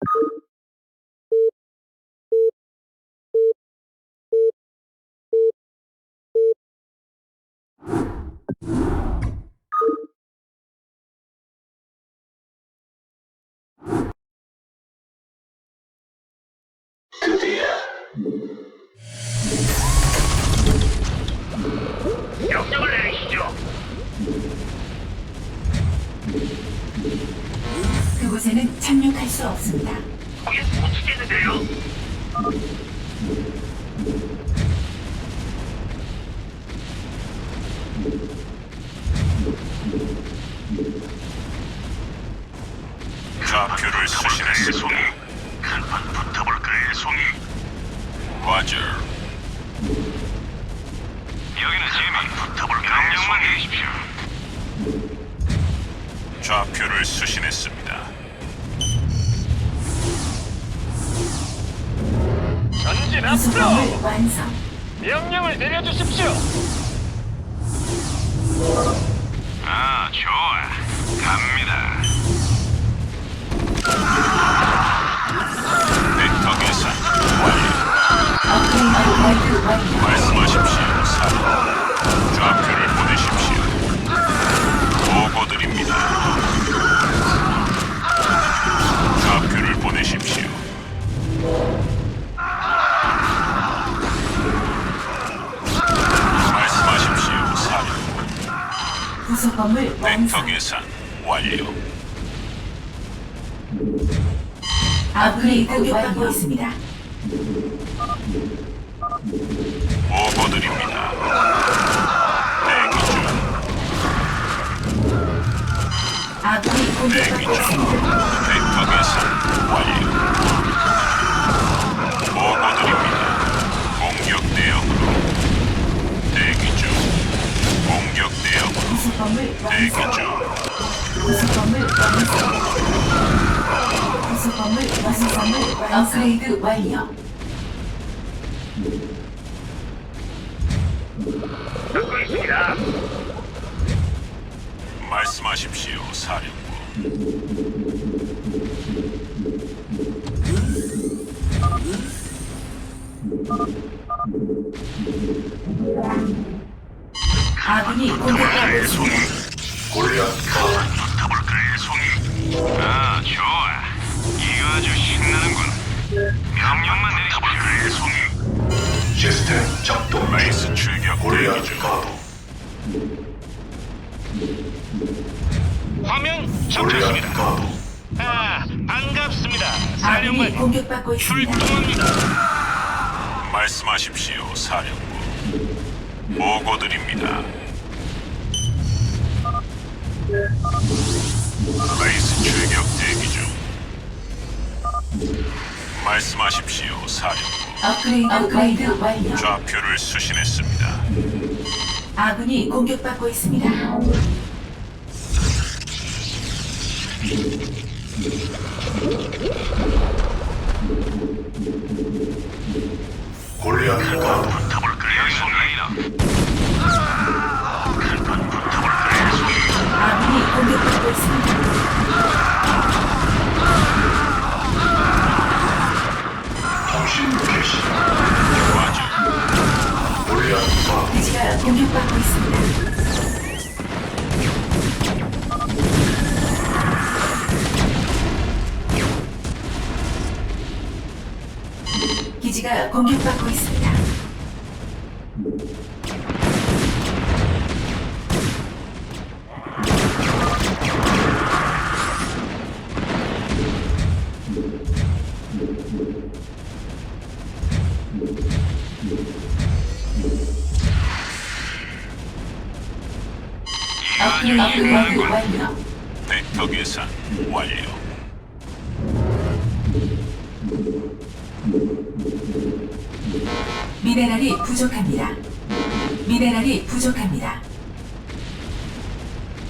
드 수 없습니다. 거긴 못 치겠는데요. 좌표를 수신했습니다. 송이. 간판 붙어볼까요, 송이? 과저. 여기는 재미. 붙어볼까요, 명령만 내리십시오. 좌표를 수신했습니다. 전진 완성. 명령을 내려주십시오. 아, 좋아. 갑니다. 벡터 계산. 업그레이드 완료. 말씀하십시오. 사령. 좌표 구속범을 벡터 완성. 계산 완료. 업그레이드 완료 있습니다. 보고드립니다. 대기 중. 아군이 대기 공격받고 중. 있습니다. 벡터 계산 완료. 보고드립니다. 공격 대응으로. 대기 중. 공격 대응 있습니다. 말씀하십시오, 사령부. 아군이 공격받고 있습니다. 골리앗 가도 붙어볼까요, 송이? 아, 좋아. 이거 아주 신나는군. 명령만 내리십시오, 송이. 시스템 작동 중 레이스 출격 대기 골리앗 중. 가도 화면 잡혔습니다. 아, 반갑습니다. 아군이 사령관 공격받고 있습니다. 출동합니다. 말씀하십시오, 사령부. 보고드립니다. 레이스 출격 대기 중. 말씀하십시오, 사령부. 업그레이드 업그레이드 완료. 좌표를 수신했습니다. 아군이 공격받고 있습니다. 골리앗 가도 붙어볼까요, 공격받고 있습니다. 기지가 공격받고 있습니다. 업그레이드 완료 완료. 벡터 계산 완료. 미네랄이 부족합니다. 미네랄이 부족합니다.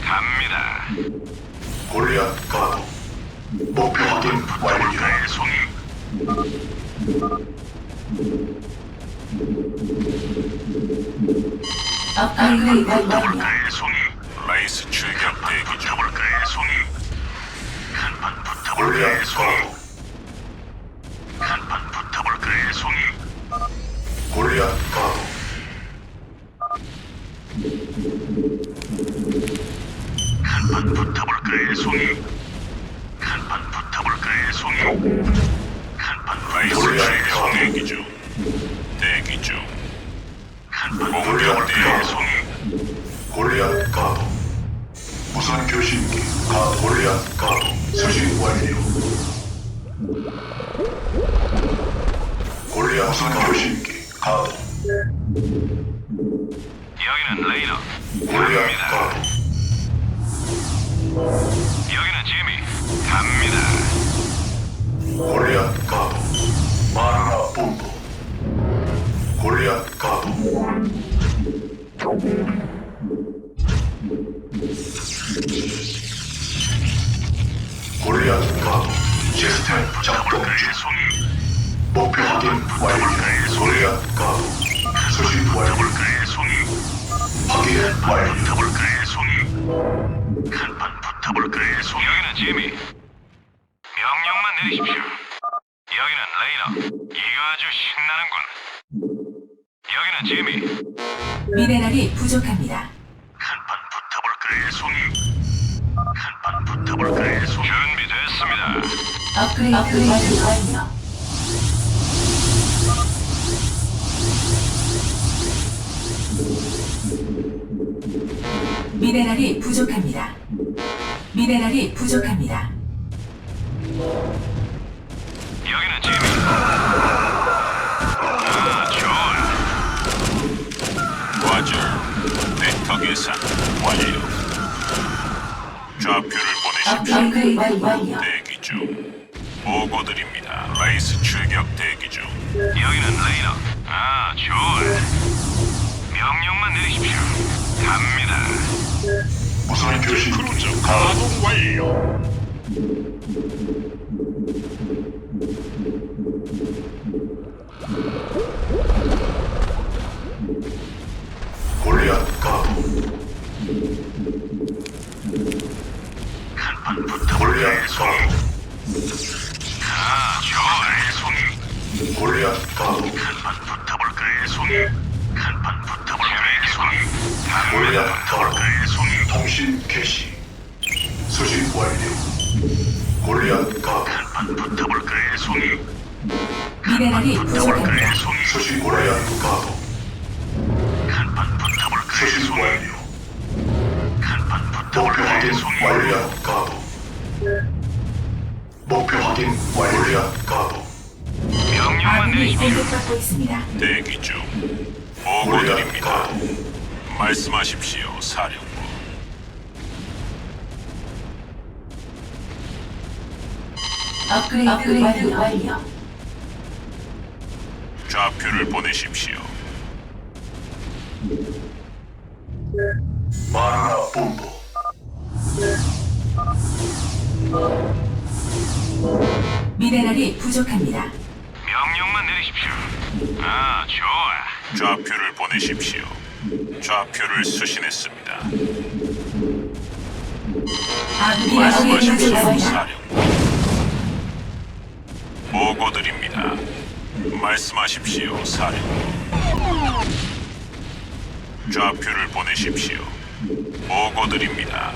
갑니다. 골리앗 가도 목표 확인 완료 붙어볼까요, 송이? 업그레이드 완료. 붙어볼까요, 송이? 베이스 출격 대기 중. 볼까요, 송이? 한판 붙어볼까요, 송이? 한판 붙어볼까요, 송이? 골리앗 가도. 한판 붙어볼까요, 송이? 여기는 지미. 미네랄이 부족합니다. 한판 붙어볼까요, 송이? 한판 붙어볼까요, 송이? 준비됐습니다. 업그레이드, 업그레이드 완료. 미네랄이 부족합니다. 미네랄이 부족합니다. 여기는 지미. 계산 완료. 좌표를 보내십시오. 업그레이드 완료. 대기 중. 보고 드립니다. 라이스 출격 대기 중. 여기는 레이너. 아, 좋아. 명령만 내리십시오. 갑니다. 무선 교신기 가도 가동 완료. 골리앗 송이? 가도 아, 좋아, 송이. 골리앗 가도 한판 붙어볼까요, 송이? 한판 붙어볼까요, 송이? 갑니다. 골리앗 가도 붙어볼까요, 송이? 통신 개시 수신 완료 골리앗 가도 한판 붙어볼까요, 송이? 미네랄이 붙어볼까요, 부족합니다. 송이? 수신 골리앗 가도 한판 붙어볼까요, 수신 송이? 완료 한판 목표 붙어볼까요, 확인 송이? 골리앗 가도 목표 확인 완료 가도 명령만 아군이 내리십시오. 공격받고 있습니다. 대기 중. 보고 골리앗 드립니다. 가도 말씀하십시오, 사령부. 업그레이드, 업그레이드 완료. 좌표를 보내십시오. 마누라 본부 미네랄이 부족합니다. 명령만 내리십시오. 아, 좋아. 좌표를 보내십시오. 좌표를 수신했습니다. 아군이 말씀하십시오, 공격받고 사령부. 보고 드립니다. 말씀하십시오, 사령부. 좌표를 보내십시오. 보고 드립니다.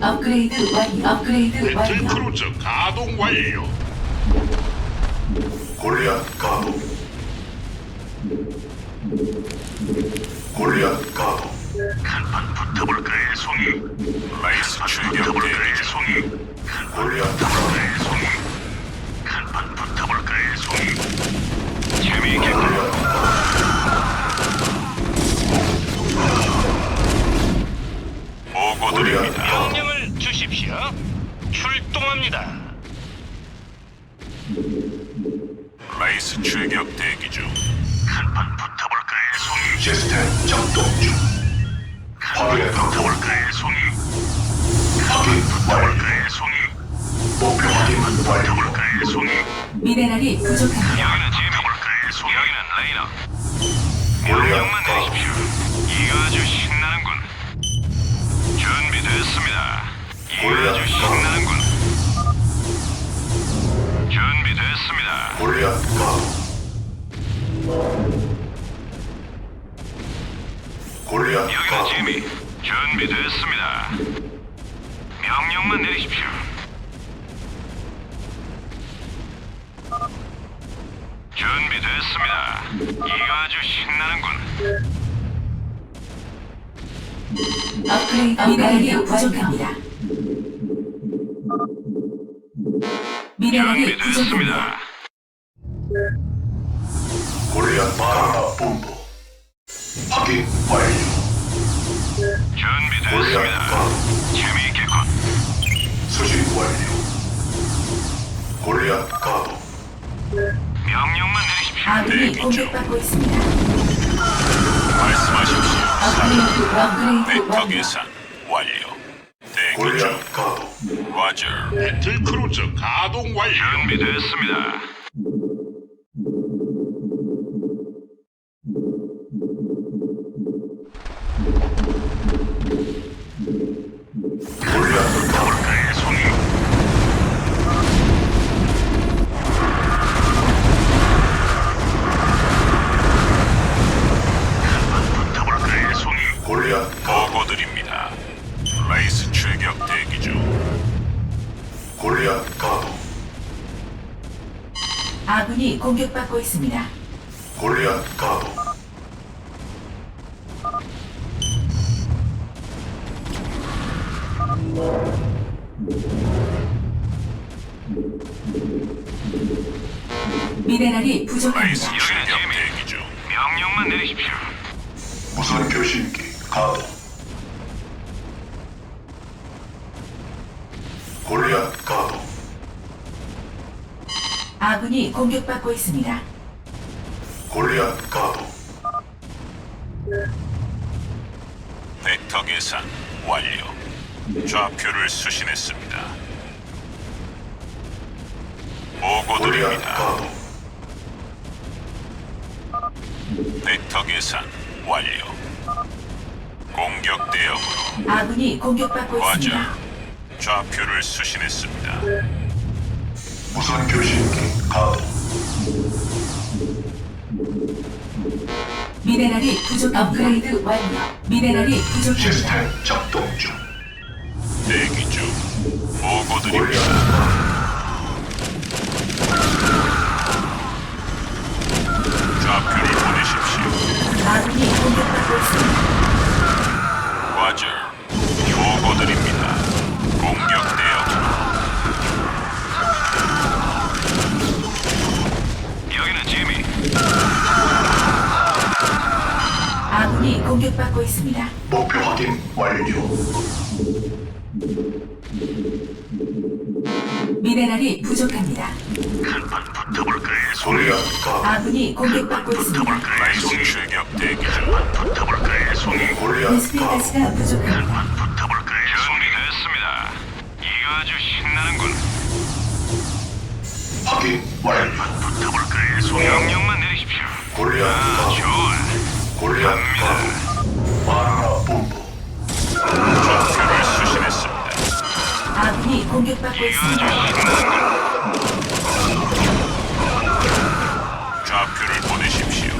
업그레이드 완료. 업그레이드 완료. 크루즈 가동 완료. 골리앗 가도 골리앗 가도 한판 붙어볼까요, 송이? 라이스 붙어볼까요, 중. 송이? 붙어볼까요, 송이? 한판 붙어볼까요, 송이? 재미있겠군. 골리앗 가도 보고 골리앗 드립니다. 가도 명령을 주십시오. 출동합니다. 라이스 출격 대기 중. 한판 붙어볼까요, 송이? 시스템 작동 중 확인했다 붙어볼까요, 송이? 확인 완료 붙어볼까요, 송이? 목표 확인 완료 붙어볼까요, 송이? 미네랄이 부족합니다. 여기는 지미. 붙어볼까요, 송이? 여기는 레이너. 명령만 내리십시오. 이거 아주 신나는군. 준비됐습니다. 이거 가도 신나는군. 준비됐습니다. 골리앗 가도 골리앗 여기는 지미. 준비됐습니다. 명령만 내리십시오. 준비됐습니다. 이거 아주 신나는군. 업그레이드 미네랄이 부족합니다. 미네랄이 부족합니다. 준비됐습니다. 골리앗 마라 본부 확인 완료 골리앗 준비됐습니다. 재미있겠군. 수신 완료 골리앗 가도 명령만 내리십시오. 아군이 대기 공격받고 있습니다. 말씀하십시오. 업그레이드 업그레이드 벡터 완료. 계산 완료. 대기 중. 골리앗 가도 과저. 배틀 크루즈 가동 완료. 준비됐습니다. 공격받고 있습니다. 골리앗 가도 미네랄이 부족합니다. 출격 대기 중. 명령만 내리십시오. 무선 교신기 가도 골리앗 가도 아군이 공격받고 있습니다. 골리앗 가도 벡터 계산 완료. 좌표를 수신했습니다. 골리앗 보고드립니다. 가도 벡터 계산 완료. 공격 대응으로 아군이 공격받고. 있습니다. 좌표를 수신했습니다. 무선 교신기 가도 미네랄이 부족 업그레이드 완료. 미네랄이 부족합니다. 시스템 작동 중 대기 중. 보고 드립니다. 골리앗 좌표를 보내십시오. 아군이 공격받고 있습니다. 공격받고 있습니다. 목표 확인 완료 미네랄이 부족합니다. 한판 붙어볼 그의 손이 골리앗 가도 아군이 공격받고 있습니다. 라이스 손이 출격 대기 중. 붙어볼 그의 손이 골리앗 가도 베스핀가스가 부족합니다. 붙어볼 그의 손이 됐습니다. 이거 아주 신나는군. 확인 완료 붙어볼 그의 손이 명령만 내리십시오. 골리앗 아, 좋아. 골리앗 가도 아군이 공격받고 있습니다. 좌표를 보내십시오.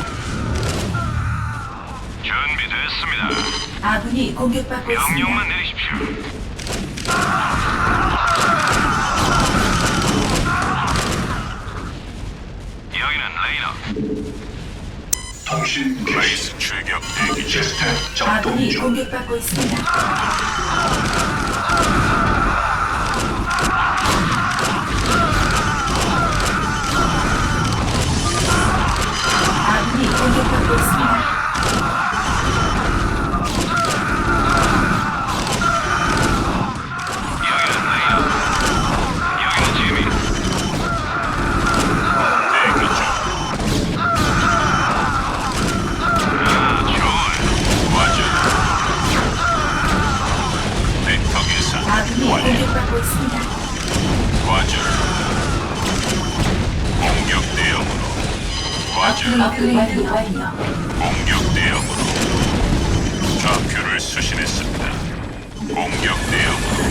준비됐습니다. 아군이 공격받고 명령만 있습니다. 내리십시오. 여기는 레이너. 통신 개시 라이스 출격 대기 중. 시스템 작동 아군이 중 공격받고 있습니다. 아군이 업그레이드 완료. 공격 대역으로 좌표를 수신했습니다. 공격 대역으로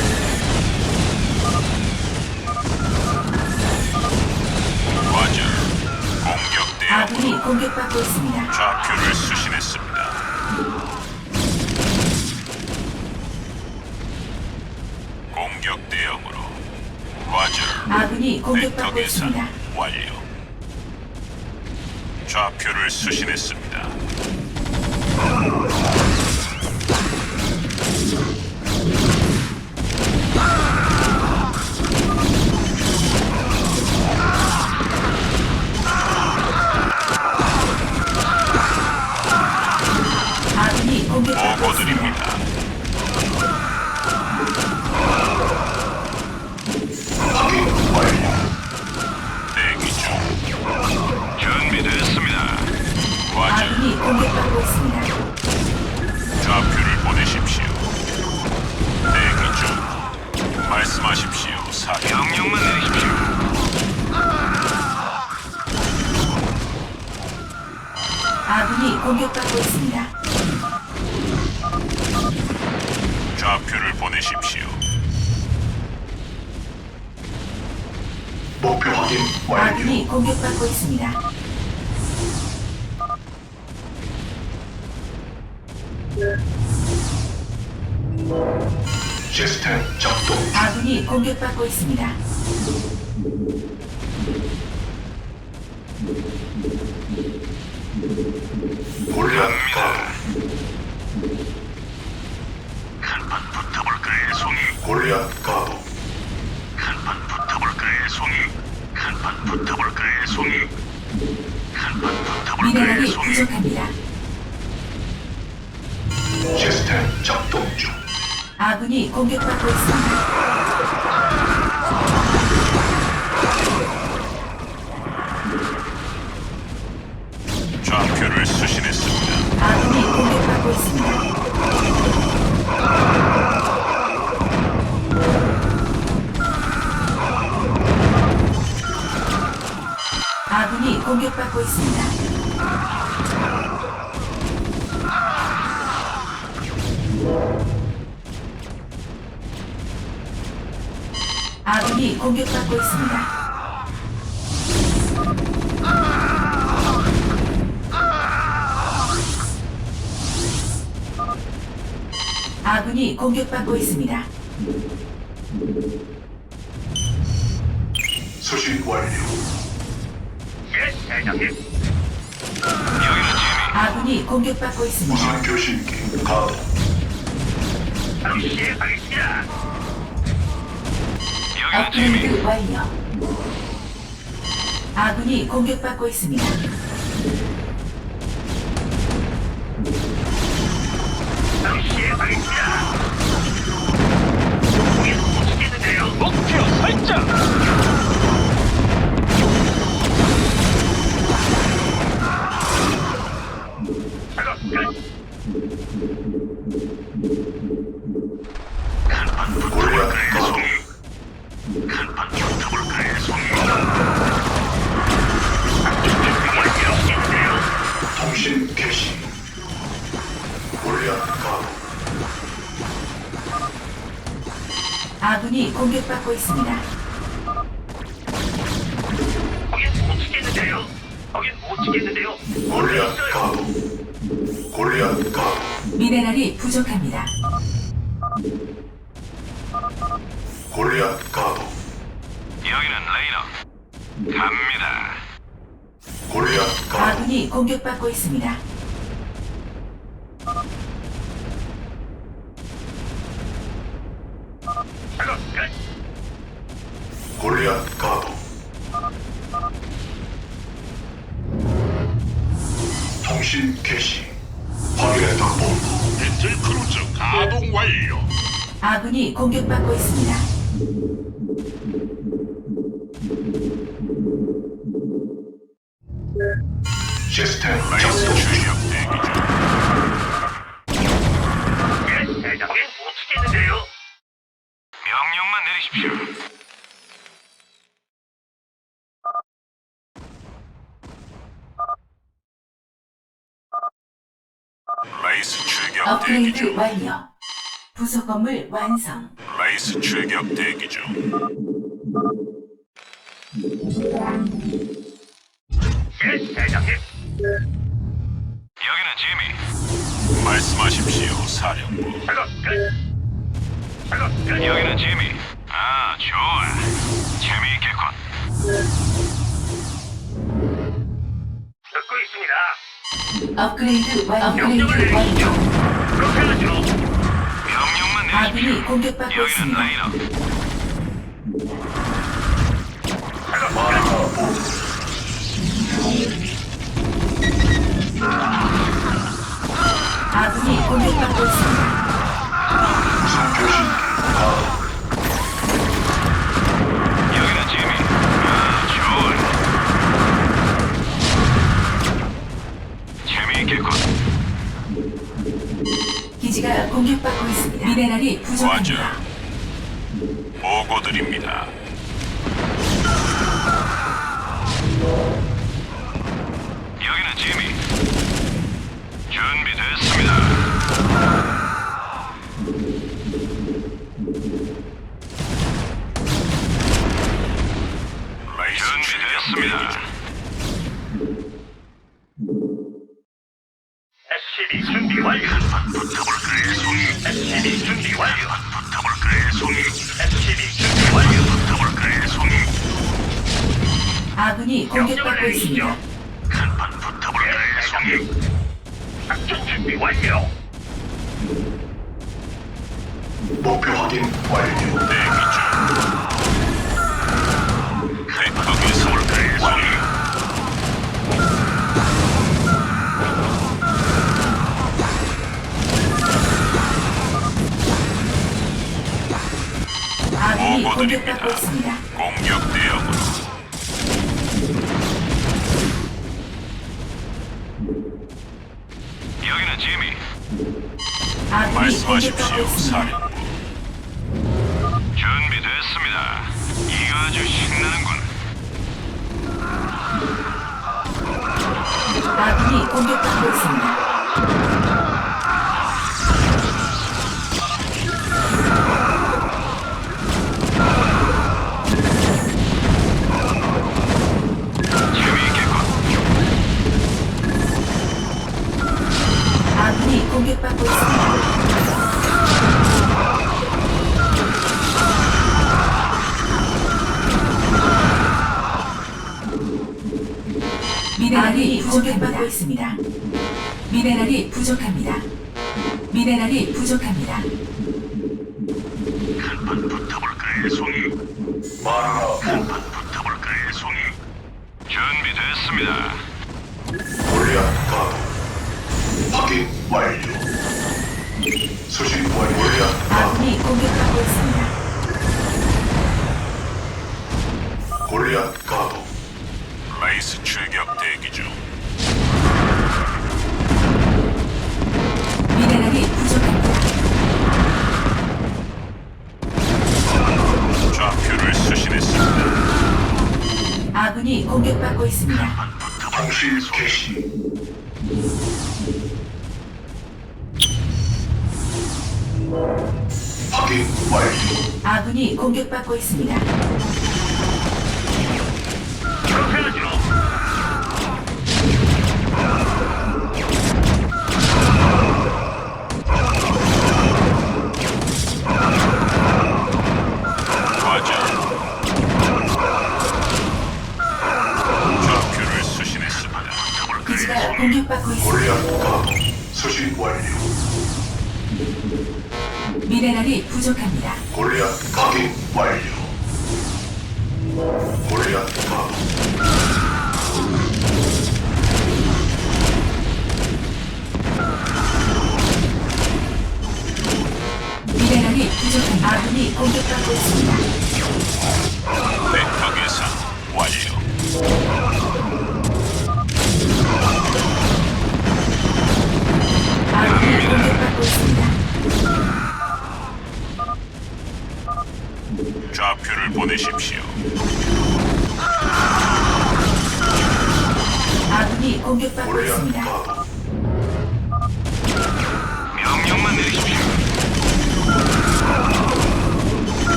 과자 공격 대역으로 공격받고 있습니다. 좌표를 수신했습니다. 공격 대역으로 과자 아군이 공격받고 있습니다. 완료. 좌표를 수신했습니다. 아군이 공격받고 보고 있습니다. 드립니다. 골리앗 가도. 간판 붙어볼까요, 송이? 골리앗 가도. 간판 붙어볼까요, 송이? 간판 붙어볼까요, 송이? 간판 붙어볼까요, 미네랄이 송이? 부족합니다. 시스템 작동 중. 아군이 공격받고 있습니다. 아군이 공격받고 있습니다. 아군이 공격받고 있습니다. 수신 완료. 예, 대장님. 여기는 지미. 아군이 공격받고 있습니다. 무선 교신기 가도. 바로 시행하겠습니다. 업그레이드 완료. 아군이 공격받고 있습니다. 공격받고 있습니다. 골리앗 가도. 통신 개시. 확인했다 본부. 배틀 크루저 가동 완료. 아군이 공격받고 있습니다. 시스템 작동 중. 대기 중. 예, 대장님 못 치겠는데요. 명령만 내리십시오. 라이스 출격 대기 업그레이드 중. 완료. 부속 건물 완성. 라이스 출격 대기 중. 예, 대장님. 여기는 지미. 말씀하십시오, 사령부. 작업 끝. 작업 끝. 여기는 지미. 아, 좋아. 재미있겠군. 듣고 있습니다. 업그레이드 완료. 업그레이드. 완료. 게 하죠. 명령만 아군이 내리십시오. 공격받고 여기는 있습니다. 라이너. 아군이 공격받고 있습니다. 교신 기지가 공격받고 있습니다. 미네랄이. 부족합니다. 보고 드립니다. 드립니다. 공격받고 있습니다. 공격 대응으로 여기는 지미. 아군이 공격받고 말씀하십시오, 있습니다. 사령부. 준비됐습니다. 이거 아주 신나는군. 아군이 공격받고 있습니다. 공격받고 있습니다. 미네랄이 공격받고 있습니다. 미네랄이 부족합니다. 미네랄이 부족합니다. 한판 붙어볼 그의 송이. 마누라 한판 붙어볼 그의 송이. 준비됐습니다. 골리앗 가동. 확인 완료. 수신 완료. 아군이 공격받고 있습니다. 골리앗 가동. 라이스 출격 대기 중. 미네랄이 부족합니다. 좌표를 수신했습니다. 아군이 공격받고 있습니다. 당신 개시. 아군이 공격받고 있습니다.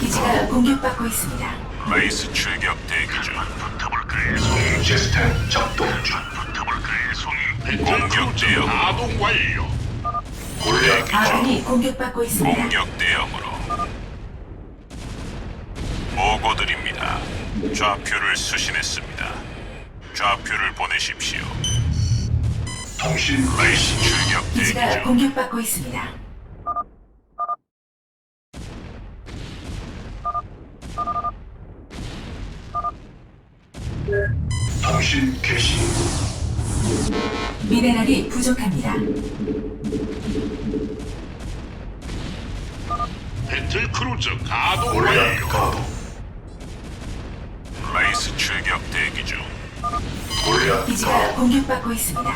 기지가 공격받고 있습니다. 라이스 출격 대기 중. 붙어볼까요, 송이? 시스템 작동 중 붙어볼까요, 송이? 배틀 크루즈 가동 완료. 골리앗 아군이 공격받고 있습니다. 공격 대응으로. 보고드립니다. 좌표를 수신했습니다. 좌표를 보내십시오. 통신 라이스 출격 대기 기지가 중. 공격받고 있습니다. 미네랄이 부족합니다. 배틀 크루즈 가동 완료. 가동 라이스 출격 대기 중. 골리앗 기지가 가동 공격받고 있습니다.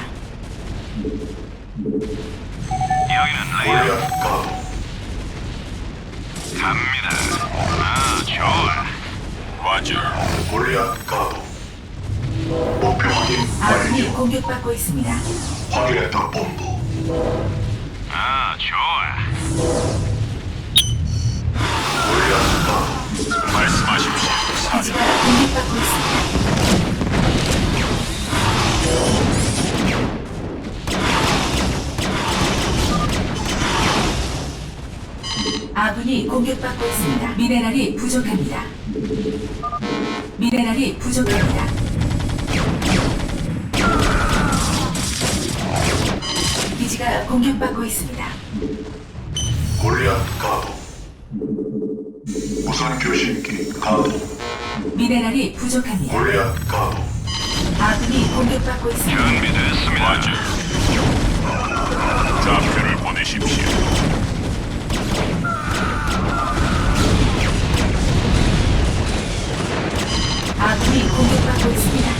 여기는. 골리앗 가동 갑니다. 아, 좋아. 과절. 골리앗 가동 목표 확인 아군이 완료 공격받고 있습니다. 확인했다 본부 아, 좋아. 가동 말씀하십시오, 사령. 기지가 공격받고 있습니다. 아군이 공격받고 있습니다. 미네랄이 부족합니다. 미네랄이 부족합니다. 기지가 공격받고 있습니다. 골리앗 가동 무선 교신기 가동 미네랄이 부족합니다. 골리앗 가동 아군이 공격받고 있습니다. 준비됐습니다. 좌표를 보내십시오. 아군이 공격받고 있습니다.